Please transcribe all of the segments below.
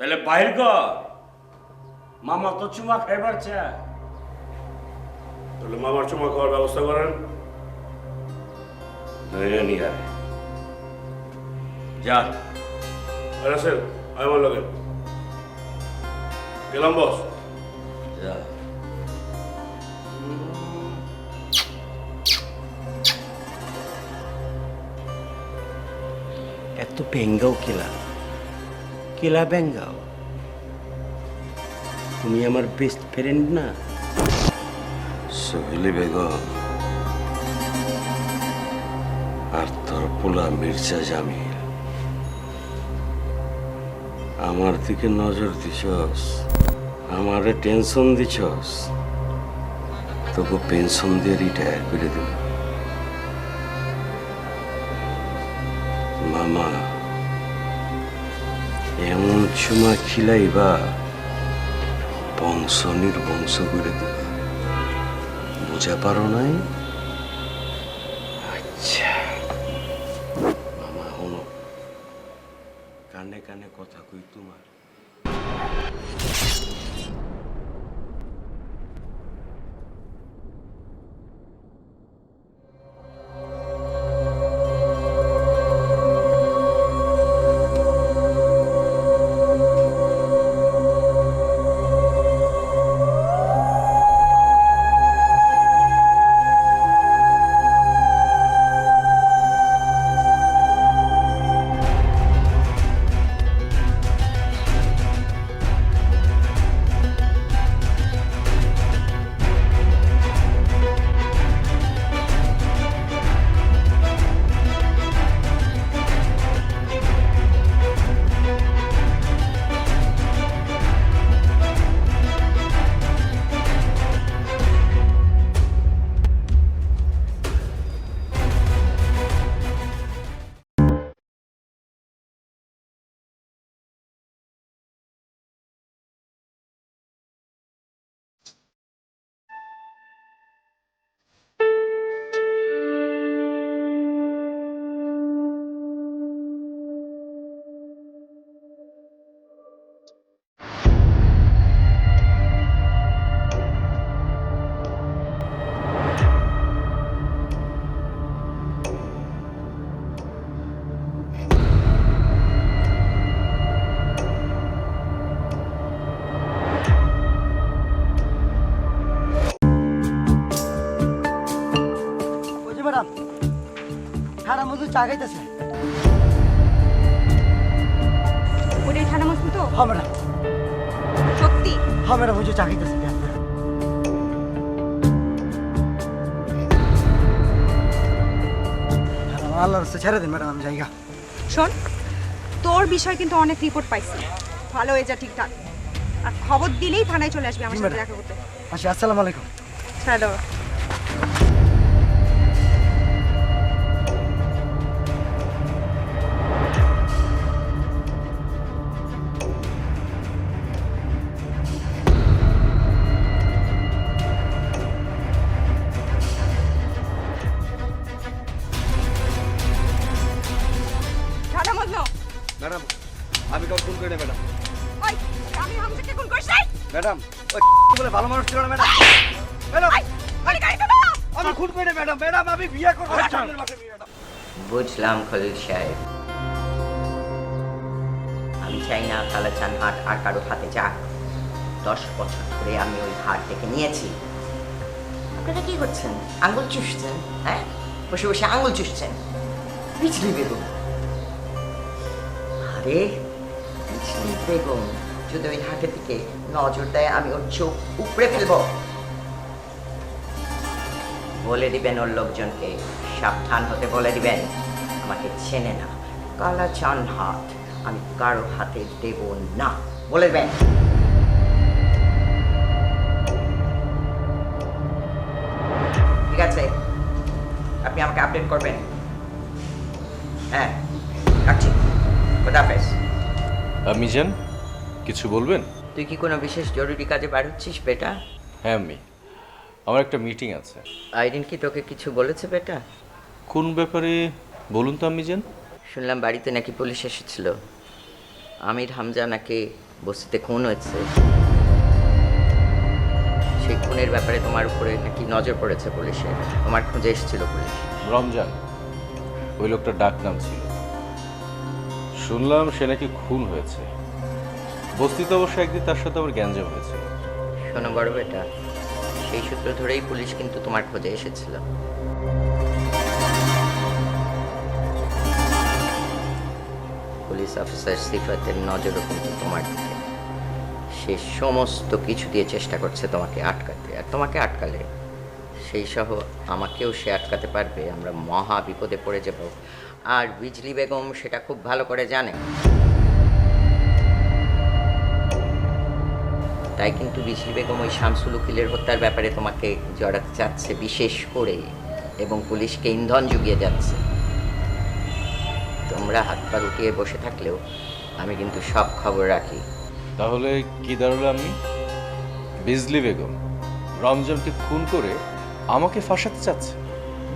তাহলে বাইর কর। মামা তো চুমা খাইবার চায় তাহলে মামার চুমা খাওয়ার ব্যবস্থা করেন। আয়। যা। আমার লগে। গেলাম বস। যা। এত পেঙ্গাও কেলা। কেলা বেঙ্গাও। তুমি আমার বেস্ট ফ্রেন্ড না? সোহেলি বেগম, আর তোর পোলা মির্জা জামিল। আমার দিকে নজর দিছস, আমারে টেনশন দিছস। তোকে পেনশন দিয়ে রিটায়ার করে দেব। মামা এমন চুমা খিলাইবা বংশ নির্বংশ করে দেবা। বুঝে পারো নাই? আচ্ছা। মামা হনো কানে কানে কথা কই তোমার। খাইতেছে ওটাই ঠান্ডা মজবুত তো? হ্যাঁ ম্যাডাম সত্যি? হ্যাঁ ম্যাডাম ওই যে ছেড়ে দিন ম্যাডাম আমি জায়গা শোন তোর বিষয় কিন্তু অনেক রিপোর্ট পাইছি। ভালো হয়ে যা ঠিকঠাক। আর খবর দিলেই থানায় চলে আসবি আমার সাথে দেখা করতে। আসি আসসালামু আলাইকুম। হ্যালো ম্যাডাম আমি কাউকে ফোন করি না ম্যাডাম। ওই আমি হামজাকে কোন করিস নাই ম্যাডাম ওই বলে ভালো মানুষ ছিল না ম্যাডাম। ম্যাডাম গাড়িতে আমি খুন করি না ম্যাডাম ম্যাডাম আমি বিয়ে করব। ম্যাডাম। বুঝলাম খলিল সাহেব। আমি চাই না কালাচান হাট আর কারও হাতে যাক। দশ বছর ধরে আমি ওই হাট থেকে নিয়েছি। আপনারা কি করছেন? আঙ্গুল চুষছেন হ্যাঁ? বসে বসে আঙ্গুল চুষছেন। বিজলি বেগম বিজলি বেগম যদি ওই হাটের দিকে নজর দেয়, আমি ওর চোখ উপড়ে ফেলব। বলে দিবেন ওর লোকজনকে, সাবধান হতে বলে দিবেন। আমাকে চেনে না, কালা চান হাত, আমি কারও হাতে দেব না, বলে দেবেন। ঠিক আছে, আপনি আমাকে আপডেট করবেন। হ্যাঁ রাখছি। খোদাফেজ আমি যান কিছু বলবেন? তুই কি কোনো বিশেষ জরুরি কাজে বার হচ্ছিস বেটা? হ্যাঁ আমি আমার একটা মিটিং আছে। আইরিন কি তোকে কিছু বলেছে বেটা? কোন ব্যাপারে? বলুন তো আমি যান শুনলাম বাড়িতে নাকি পুলিশ এসেছিল। আমির হামজা নাকি বস্তিতে খুন হয়েছে। সেই খুনের ব্যাপারে তোমার উপরে নাকি নজর পড়েছে পুলিশের। তোমার খুঁজে এসেছিল পুলিশ। রমজান ওই লোকটা ডাক নাম ছিল। শুনলাম সে নাকি খুন হয়েছে। বস্তিতে অবশ্য একদিন তার সাথে আমার গ্যাঞ্জাম হয়েছে। শোনো বড় বেটা, সেই সূত্র ধরেই পুলিশ কিন্তু তোমার খোঁজে এসেছিল। পুলিশ অফিসার সিফাতের নজরও কিন্তু তোমার দিকে। সে সমস্ত কিছু দিয়ে চেষ্টা করছে তোমাকে আটকাতে, আর তোমাকে আটকালে। সেই সহ আমাকেও সে আটকাতে পারবে, আমরা মহা বিপদে পড়ে যাব। আর বিজলি বেগম সেটা খুব ভালো করে জানে। তাই কিন্তু বিজলি বেগম ওই শামসুল উকিলের হত্যার ব্যাপারে তোমাকে জড়াতে চাচ্ছে বিশেষ করে এবং পুলিশকে ইন্ধন জুগিয়ে যাচ্ছে। তোমরা হাত পা গুটিয়ে বসে থাকলেও আমি কিন্তু সব খবর রাখি। তাহলে কি দাঁড়াল আমি? বিজলি বেগম রমজানকে খুন করে আমাকে ফাঁসাতে চাচ্ছে?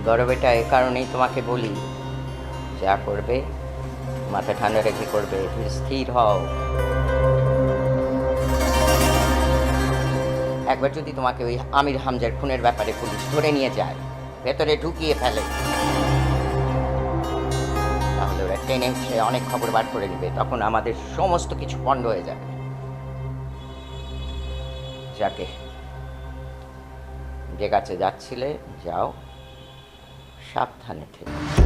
বড় বেটা এ কারণেই তোমাকে বলি যা করবে, মাথা ঠান্ডা রেখে করবে স্থির হও। একবার যদি তোমাকে ওই আমির হামজার খুনের ব্যাপারে পুলিশ ধরে নিয়ে যায়, ভেতরে ঢুকিয়ে ফেলে, তাহলে ওরা টেনে হিচড়ে অনেক খবর বার করে নেবে, তখন আমাদের সমস্ত কিছু পণ্ড হয়ে যাবে। যাকে যে কাছে যাচ্ছিলে, যাও, সাবধানে থেকে।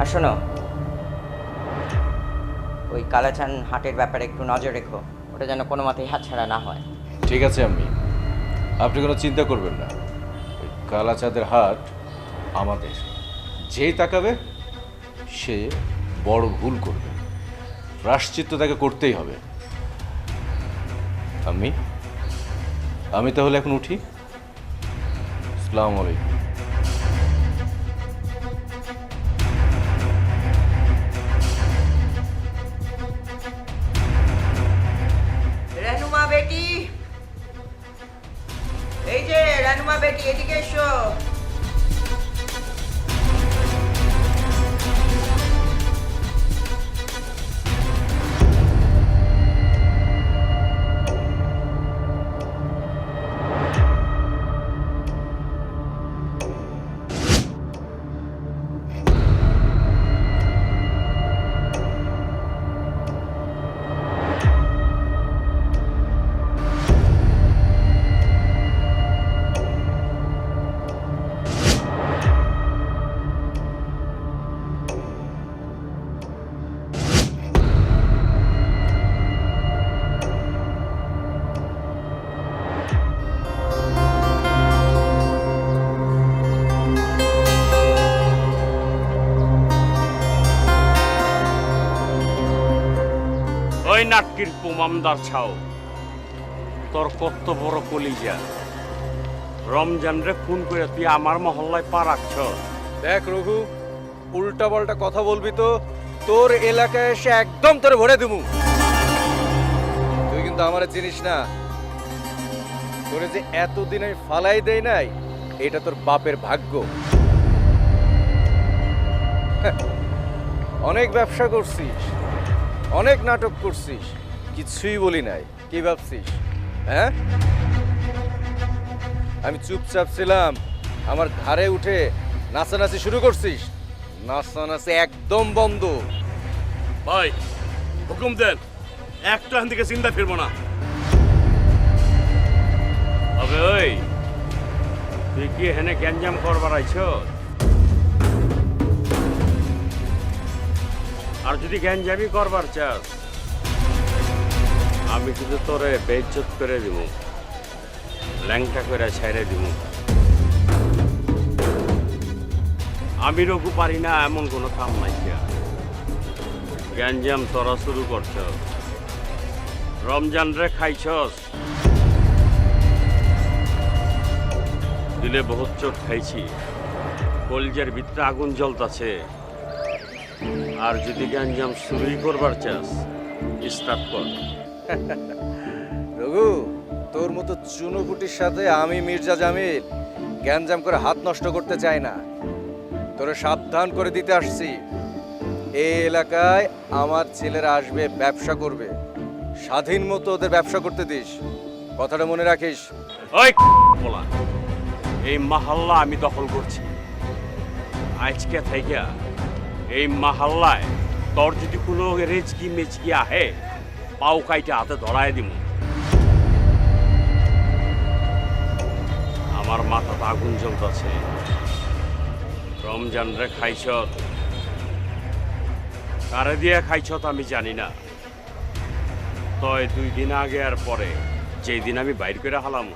আর শোনো, ওই কালাচান হাটের ব্যাপারে একটু নজর রেখো, ওটা যেন কোনো মতেই হাতছাড়া না হয়। ঠিক আছে আমি আপনি কোনো চিন্তা করবেন না। ওই কালাচাঁদের হাট আমাদের। যেই তাকাবে, সে বড় ভুল করবে। প্রাশ্চিত্য তাকে করতেই হবে। আমি আমি তাহলে এখন উঠি। আসসালামু আলাইকুম। এদিকে এসো ওই নাটকির পুমামদার ছাও, তোর কত বড় কলিজা। রমজান রে খুন করে তুই আমার মহল্লায় পা রাখছ। দেখ রঘু, উল্টা পাল্টা কথা বলবি তো, তোর এলাকায় এসে একদম তোরে ভরে দেবো তুই কিন্তু আমারে চিনিস না। তোরে যে এতদিনে ফালাই দেই নাই, এটা তোর বাপের ভাগ্য। অনেক ব্যবসা করছিস। অনেক নাটক করছিস। কিছুই বলি নাই। কি ভাবছিস? হ্যাঁ? আমি চুপচাপ ছিলাম। আমার ঘাড়ে উঠে নাচানাচি শুরু করছিস। নাচানাচি একদম বন্ধ। ভাই, হুকুম দেন, একটা এখান থেকে চিন্তা ফিরবো না। ওই, তুই কি হেনে গ্যাঞ্জাম করবার আইছ আর যদি গ্যাঞ্জামি করবার চাস, আমি কিন্তু তোরে বেজ্জত করে দিব, ল্যাংটা করে ছেড়ে দিব। আমি রঘু পারি না, এমন কোনো কাম নাই। গ্যাঞ্জাম তোরা শুরু করছ রমজান রে খাইছস। দিলে বহুত চোট খাইছি। কলজের ভিতরে আগুন জ্বলতাছে। আর যদি গ্যাঞ্জাম শুরুই করবার চাস স্টার্ট কর। রঘু তোর মতো চুনোপুটির সাথে আমি মির্জা জামিল গ্যাঞ্জাম করে হাত নষ্ট করতে চাই না। তোরে সাবধান করে দিতে আসছি। এই এলাকায় আমার ছেলেরা আসবে ব্যবসা করবে। স্বাধীন মতো ওদের ব্যবসা করতে দিস। কথাটা মনে রাখিস। ওই বলা এই মাহাল্লা আমি দখল করছি। আজকে থেকে এই মাহাল্লায় তোর যদি কোনো রেজকি মেচকি আহে, পাও কাইটা হাতে ধরায় দিব আমার মাথাতে আগুন জ্বলতেছে। রমজান রে খাইছত কারে দিয়ে খাইছত আমি জানি না। তয় দুই দিন আগে আর পরে যেই দিন আমি বাইর করে হালাম।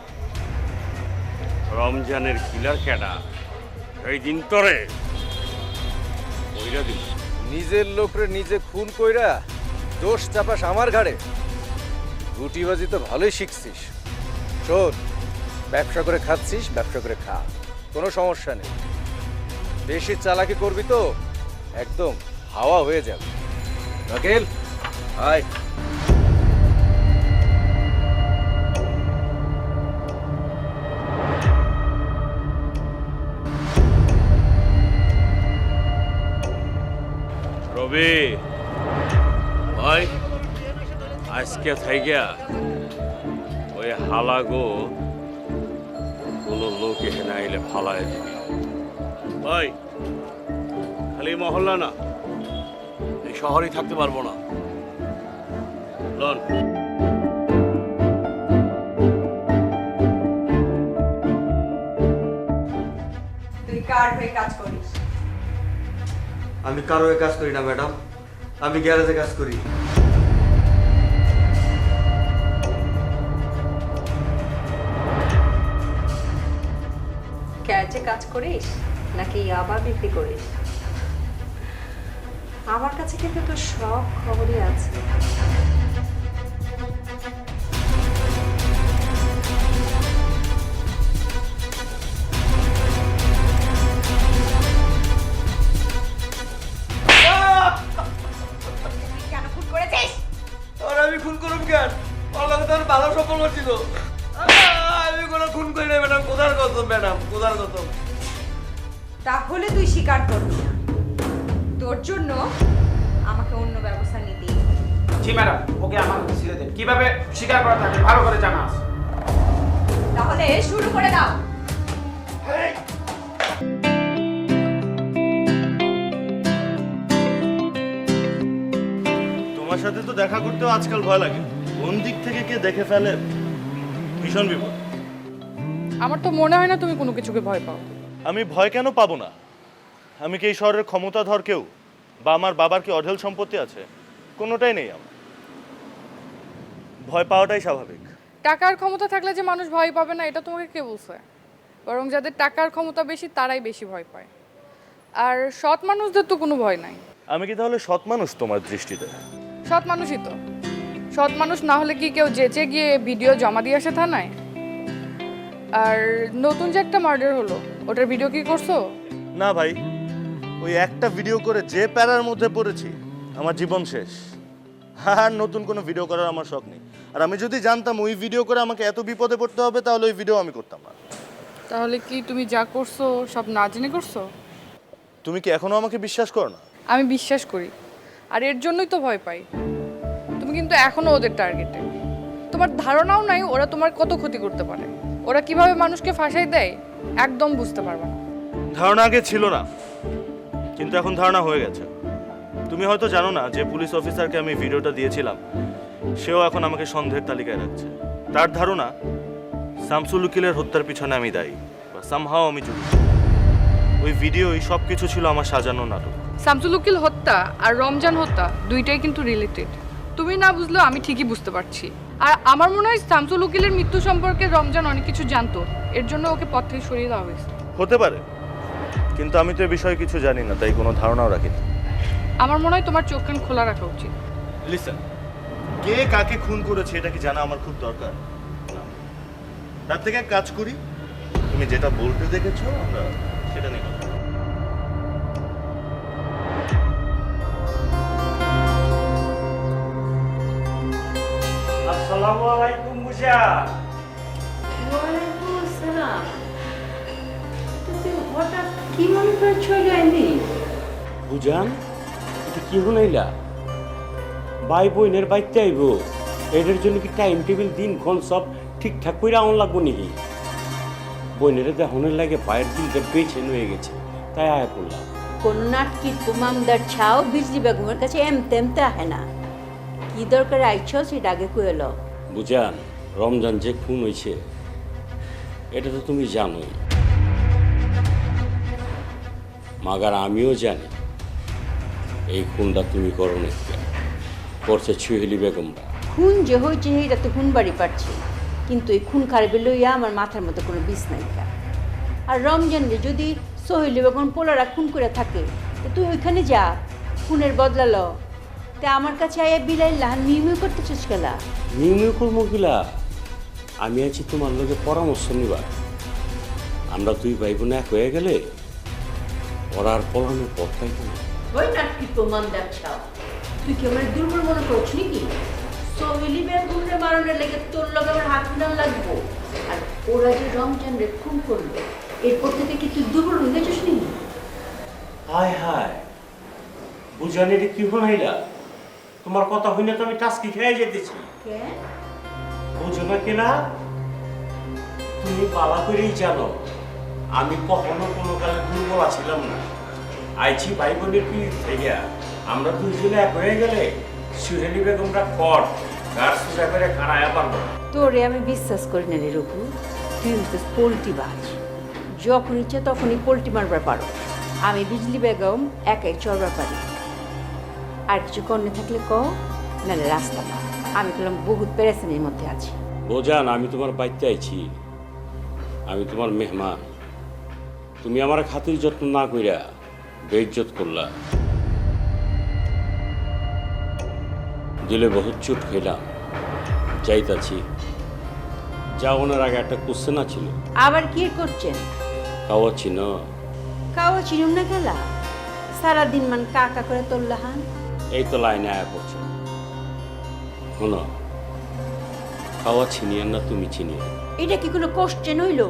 রমজানের কিলার ক্যাডা এই দিন তরে নিজের লোকরে নিজে খুন কইরা দোষ চাপাস আমার ঘাড়ে। গুটিবাজি তো ভালোই শিখছিস। শোন, ব্যবসা করে খাচ্ছিস, ব্যবসা করে খা। কোনো সমস্যা নেই। বেশি চালাকি করবি তো একদম হাওয়া হয়ে যাবে। নকেল আয়। রবি ভাই, আজকে থাইগা ওই হালাগো কোনো লোক এখানে আইলে ফালায় দিবি। ভাই, খালি মহল্লা না, এই শহরেই থাকতে পারব না। লন। কার হয়ে আমি কারও কাজ করি না, ম্যাডাম। আমি গ্যারেজে কাজ করি। কাজ করিস নাকি আবার বিক্রি করিস? আমার কাছে কিন্তু তোর সব খবরই আছে। আমার ভালো সম্পর্ক ছিল আমি কোনো খুন করি না ম্যাডাম। কোথার কত ম্যাডাম কোথার কত তাহলে তুই স্বীকার করবি না। তোর জন্য আমাকে অন্য ব্যবস্থা নিতেই। জি ম্যাডাম ওকে আমার কাছে ছেড়ে দেন কীভাবে স্বীকার করা থাকে ভালো করে জানা আছে? তাহলে শুরু করে দাও। তোমার সাথে তো দেখা করতেও আজকাল ভয় লাগে। কোন দিক থেকে কে দেখে ফেলে? ভীষণ বিপদ। আমার তো মনে হয় না তুমি কোনো কিছুকে ভয় পাও। আমি ভয় কেন পাবো না? আমি কি এই শহরের ক্ষমতাধর কেউ? বা আমার বাবার কি অঢেল সম্পত্তি আছে? কোনোটাই নেই আমার। ভয় পাওয়াটাই স্বাভাবিক। টাকার ক্ষমতা থাকলে যে মানুষ ভয় পাবে না এটা তোমাকে কে বলছে? বরং যাদের টাকার ক্ষমতা বেশি তারাই বেশি ভয় পায়। আর সৎ মানুষদের তো কোনো ভয় নাই। আমি কি তাহলে সৎ মানুষ তোমার দৃষ্টিতে? সৎ মানুষই তো। সৎ মানুষ না হলে কি কেউ যেচে গিয়ে ভিডিও জমা দিয়ে আসে থানায়? আর নতুন যে একটা মার্ডার হলো ওটার ভিডিও কি করছ? না ভাই ওই একটা ভিডিও করে যে প্যারার মধ্যে পড়েছি আমার জীবন শেষ। আর নতুন কোনো ভিডিও করার আমার শখ নেই। আর আমি যদি জানতাম ওই ভিডিও করে আমাকে এত বিপদে পড়তে হবে তাহলে ওই ভিডিও আমি করতাম না। তাহলে কি তুমি যা করছ সব না জেনে করছ? তুমি কি এখনও আমাকে বিশ্বাস করো না? আমি বিশ্বাস করি। আর এর জন্যই তো ভয় পাই। কিন্তু এখনও ওদের টার্গেটে তোমার ধারণাও নাই ওরা তোমার কত ক্ষতি করতে পারে। ওরা কীভাবে মানুষকে ফাঁসাই দেয় একদম বুঝতে পারবে না। ধারণা আগে ছিল না কিন্তু এখন ধারণা হয়ে গেছে। তুমি হয়তো জানো না যে পুলিশ অফিসারকে আমি ভিডিওটা দিয়েছিলাম সেও এখন আমাকে সন্দেহের তালিকায় রাখছে। তার ধারণা শামসুল উকিলের হত্যার পিছনে আমি দায়ী বা সামহাও আমি জড়িত ওই ভিডিওই সব কিছু ছিল আমার সাজানো নাটক। শামসুল উকিল হত্যা আর রমজান হত্যা দুইটাই কিন্তু রিলেটেড তুমি না বুঝলেও আমি ঠিকই বুঝতে পারছি। আর আমার মনে হয় শামসুল উকিলের মৃত্যু সম্পর্কে রমজান অনেক কিছু জানতো। এর জন্য ওকে পথ থেকে সরিয়ে দেওয়া হয়েছে। হতে পারে। কিন্তু আমি তো এ বিষয়ে কিছু জানি না তাই কোনো ধারণাও রাখি না। আমার মনে হয় তোমার চোখ কান খোলা রাখা উচিত। লিসেন কে কাকে খুন করেছে এটা কি জানা আমার খুব দরকার? তার থেকে এক কাজ করি। তুমি যেটা বলতে দেখেছ আমরা সেটা নিয়ে কথা আসসালামু আলাইকুম বুঝা হঠাৎ কি মনে করে চলে এলি বুঝান এটা কি শুনাইলা ভাই বোনের বাইতে আইব এটার জন্য কি টাইম টেবিল দিন ক্ষণ সব ঠিকঠাক করে আমন লাগবো নাকি বোনের দেহনের লাগে পায়ের দিলটা বেছে হয়ে গেছে তাই আয়া পড়লাম কোন নাটকির কুমামদার ছাও বিজলি বেগমের কাছে এমতে এমতে আহে না কি দরকার আইছ সেটা আগে কুয়েল বুঝান রমজান যে খুন হয়েছে এটা তো তুমি জানোই। মাগার আমিও জানি, এই খুনটা তুমি করো করছে ছুহেলি বেগমরা খুন যে হয়েছে এটা তো খুন বাড়ি পারছে। কিন্তু এই খুন খারাপে লইয়া আমার মাথার মতো কোনো বিষ নাই আর রমজান যদি সহিলি বেগম পোলারা খুন করে থাকে, তো তুই ওইখানে যা, খুনের বদলা ল। তা আমার কাছে আয়া বিলাই লাহান মিউ মিউ করতেছিস খেলা মিউ মিউ করব গিলা আমি আছি তোমার লোকে পরামর্শ নিবা আমরা দুই ভাই বোন এক হয়ে গেলে ওরা আর পলানোর পথ পাইব না। ওই নাটকির কুমামদার ছাও তুই কি আমার দুর্বল মনে করছ নাকি? সহিলি বেগমরে মারণের লেগে তোর লগে আমার হাত মিলান লাগবো। আর ওরা যে রমজান রে খুন করল এরপর থেকে কি তুই দুর্বল হয়ে গেছিস হায় হায় বুঝানি রে কি হনাইলা তোমার কথা হইলে তো আমি টাস্কি খেয়ে যেতেছি। বুঝো না কেনা? তুমি বাবা করেই জানো আমি কখনো কোনো কালে দুর্বল ছিলাম না। আইছি ভাই বোনের পিড় থেকে। আমরা দুইজনে এক হয়ে গেলে সুহেলি বেগমরা কর গার সোজা করে খাড়ায়া পারব। তোরে আমি বিশ্বাস করি না রে রঘু তুই হচ্ছিস পোলট্রি বাজ। যখন ইচ্ছে তখনই পোলট্রি মারবার পারো। আমি বিজলি বেগম একাই চড়বার পারি। আর কিছু কর্ণে থাকলে ক নাহলে রাস্তা পা আমি বললাম বহুত পেরেশানির মধ্যে আছি। বোঝান আমি তোমার বাড়িতে আইছি। আমি তোমার মেহমান। তুমি আমার খাতির যত্ন না কইরা বেইজ্জত করলা। দিলে বহুত চুট খেলাম যাইতাছি। যাওয়ানোর আগে একটা কোশ্চেন ছিল আবার কি করছেন? কাওয়া ছিল কাও চিনুম না গেলা? সারাদিন মান কাকা করে তোল্লাহান। এই তো লাইনে আয়া পড়ছে। শোনো খাওয়া ছিনিয়ে না তুমি চিনিয়ে এটা কি কোনো কোশ্চেন হইল?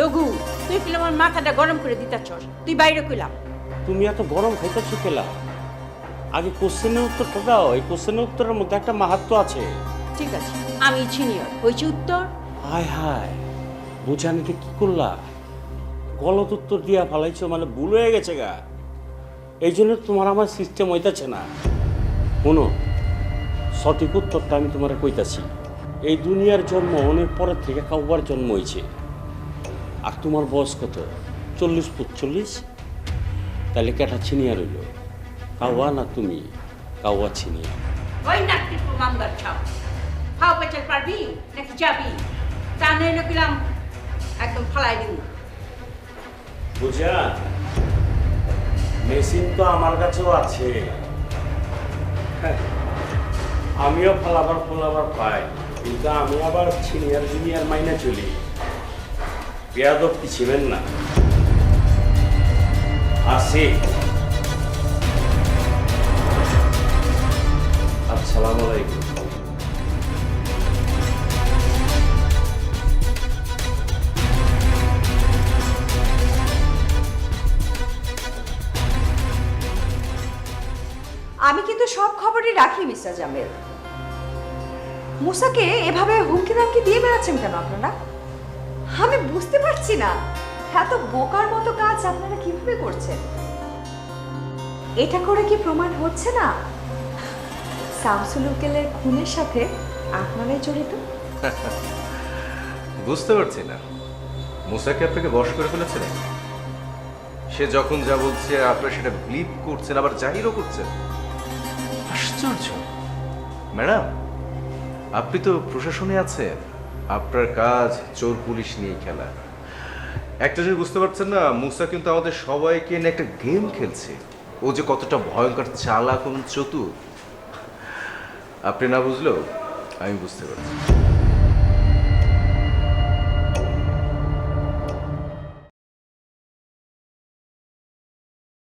রঘু তুই কি আমার মাথাটা গরম করে দিতাছস? তুই বাইরে কইলাম। তুমি এত গরম খাইতেছ কেলা? আগে কোশ্চেনের উত্তরটা দাও এই কোশ্চেনের উত্তরের মধ্যে একটা মাহাত্ম আছে। ঠিক আছে আমি ছিনিয়র হয়েছে উত্তর? হায় হায় বুঝানিতে কি করলা? গলত উত্তর দিয়া ফালাইছো মানে ভুল হয়ে গেছে গা। এই জন্য তোমার আমার সিস্টেম হইতাছে না। শোনো সঠিক উত্তরটা আমি তোমার কইতাছি। এই দুনিয়ার জন্ম অনেক পরের থেকে কাউবার জন্ম হয়েছে আর তোমার বয়স কত? চল্লিশ চল্লিশ তাহলে কেটা ছিনিয়া রইল? কাওয়া না তুমি? কাওয়া ছিনিয়া। ওই পারবি নাকি যাবি? তা একদম ফালাই বুঝা? মেশিন তো আমার কাছেও আছে। আমিও ফলাবার ফলাবার পাই, কিন্তু আমি আবার সিনিয়র জুনিয়র মাইনে চলি। বেয়াদব কি ছিলেন না। আসি রাখি, মিস্টার জামিল। মুসাকে এভাবে হুমকি দামকি দিয়ে বেড়াচ্ছেন কেন আপনারা? আমি বুঝতে পারছি না। এত বোকার মতো কাজ আপনারা কীভাবে করছেন? এটা করে কি প্রমাণ হচ্ছে না? শামসুল খুনের সাথে আপনারাই জড়িত? বুঝতে পারছি না। মুসাকে আপনাকে বশ করে ফেলেছে সে যখন যা বলছে আপনারা সেটা বিলিভ করছেন, আবার জাহিরও করছেন? আশ্চর্য। ম্যাডাম, আপনি তো প্রশাসনে আছেন। আপনার কাজ চোর পুলিশ নিয়ে খেলা। একটা জিনিস বুঝতে পারছেন না, মুসা কিন্তু আমাদের সবাইকে নিয়ে একটা গেম খেলছে। ও যে কতটা ভয়ঙ্কর চালাক এবং চতুর। আপনি না বুঝলেও আমি বুঝতে পারছি।